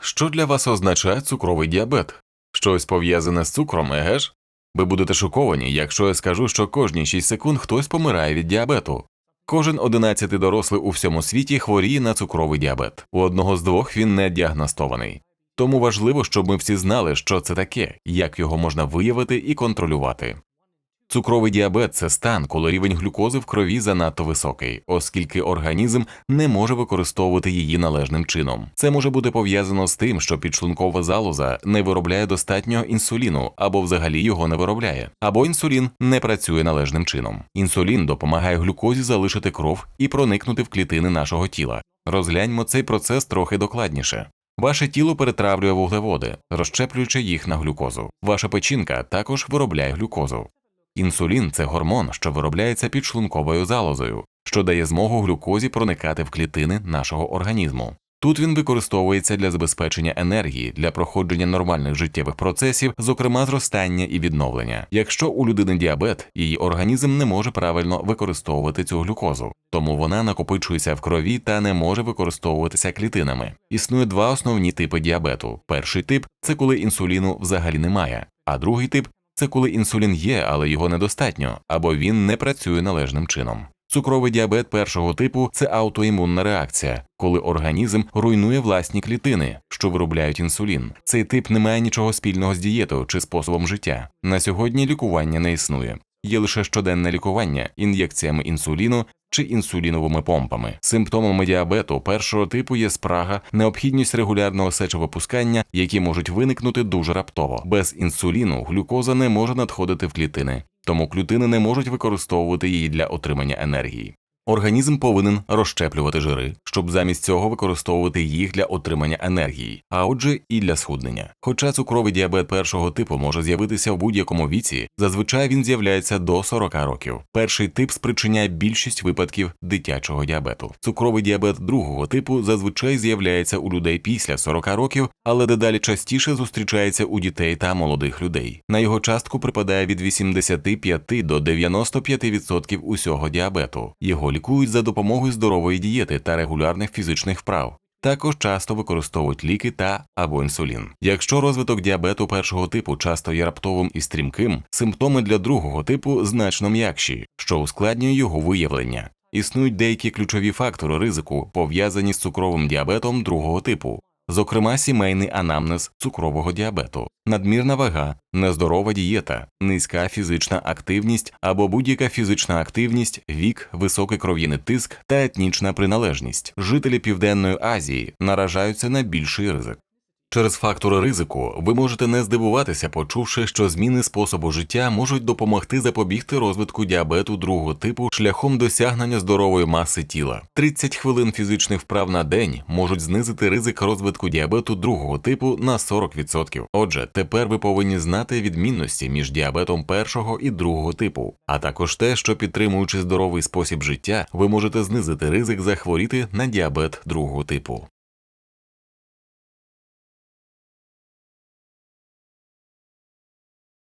Що для вас означає цукровий діабет? Щось пов'язане з цукром, еге ж? Ви будете шоковані, якщо я скажу, що кожні 6 секунд хтось помирає від діабету. Кожен одинадцятий дорослий у всьому світі хворіє на цукровий діабет. У одного з двох він не діагностований. Тому важливо, щоб ми всі знали, що це таке, як його можна виявити і контролювати. Цукровий діабет це стан, коли рівень глюкози в крові занадто високий, оскільки організм не може використовувати її належним чином. Це може бути пов'язано з тим, що підшлункова залоза не виробляє достатньо інсуліну або взагалі його не виробляє, або інсулін не працює належним чином. Інсулін допомагає глюкозі залишити кров і проникнути в клітини нашого тіла. Розгляньмо цей процес трохи докладніше. Ваше тіло перетравлює вуглеводи, розщеплюючи їх на глюкозу. Ваша печінка також виробляє глюкозу. Інсулін це гормон, що виробляється підшлунковою залозою, що дає змогу глюкозі проникати в клітини нашого організму. Тут він використовується для забезпечення енергії для проходження нормальних життєвих процесів, зокрема зростання і відновлення. Якщо у людини діабет, її організм не може правильно використовувати цю глюкозу, тому вона накопичується в крові та не може використовуватися клітинами. Існує два основні типи діабету. Перший тип це коли інсуліну взагалі немає, а другий тип це коли інсулін є, але його недостатньо, або він не працює належним чином. Цукровий діабет першого типу це аутоімунна реакція, коли організм руйнує власні клітини, що виробляють інсулін. Цей тип не має нічого спільного з дієтою чи способом життя. На сьогодні лікування не існує. Є лише щоденне лікування ін'єкціями інсуліну чи інсуліновими помпами. Симптомами діабету першого типу є спрага, необхідність регулярного сечовипускання, які можуть виникнути дуже раптово. Без інсуліну глюкоза не може надходити в клітини, тому клітини не можуть використовувати її для отримання енергії. Організм повинен розщеплювати жири, щоб замість цього використовувати їх для отримання енергії, а отже, і для схуднення. Хоча цукровий діабет першого типу може з'явитися в будь-якому віці, зазвичай він з'являється до 40 років. Перший тип спричиняє більшість випадків дитячого діабету. Цукровий діабет другого типу зазвичай з'являється у людей після 40 років, але дедалі частіше зустрічається у дітей та молодих людей. На його частку припадає від 85 до 95% усього діабету. Його лікують за допомогою здорової дієти та регулярних фізичних вправ. Також часто використовують ліки та або інсулін. Якщо розвиток діабету першого типу часто є раптовим і стрімким, симптоми для другого типу значно м'якші, що ускладнює його виявлення. Існують деякі ключові фактори ризику, пов'язані з цукровим діабетом другого типу, зокрема сімейний анамнез цукрового діабету, надмірна вага, нездорова дієта, низька фізична активність або будь-яка фізична активність, вік, високий кров'яний тиск та етнічна приналежність. Жителі Південної Азії наражаються на більший ризик. Через фактори ризику ви можете не здивуватися, почувши, що зміни способу життя можуть допомогти запобігти розвитку діабету другого типу шляхом досягнення здорової маси тіла. 30 хвилин фізичних вправ на день можуть знизити ризик розвитку діабету другого типу на 40%. Отже, тепер ви повинні знати відмінності між діабетом першого і другого типу, а також те, що підтримуючи здоровий спосіб життя, ви можете знизити ризик захворіти на діабет другого типу.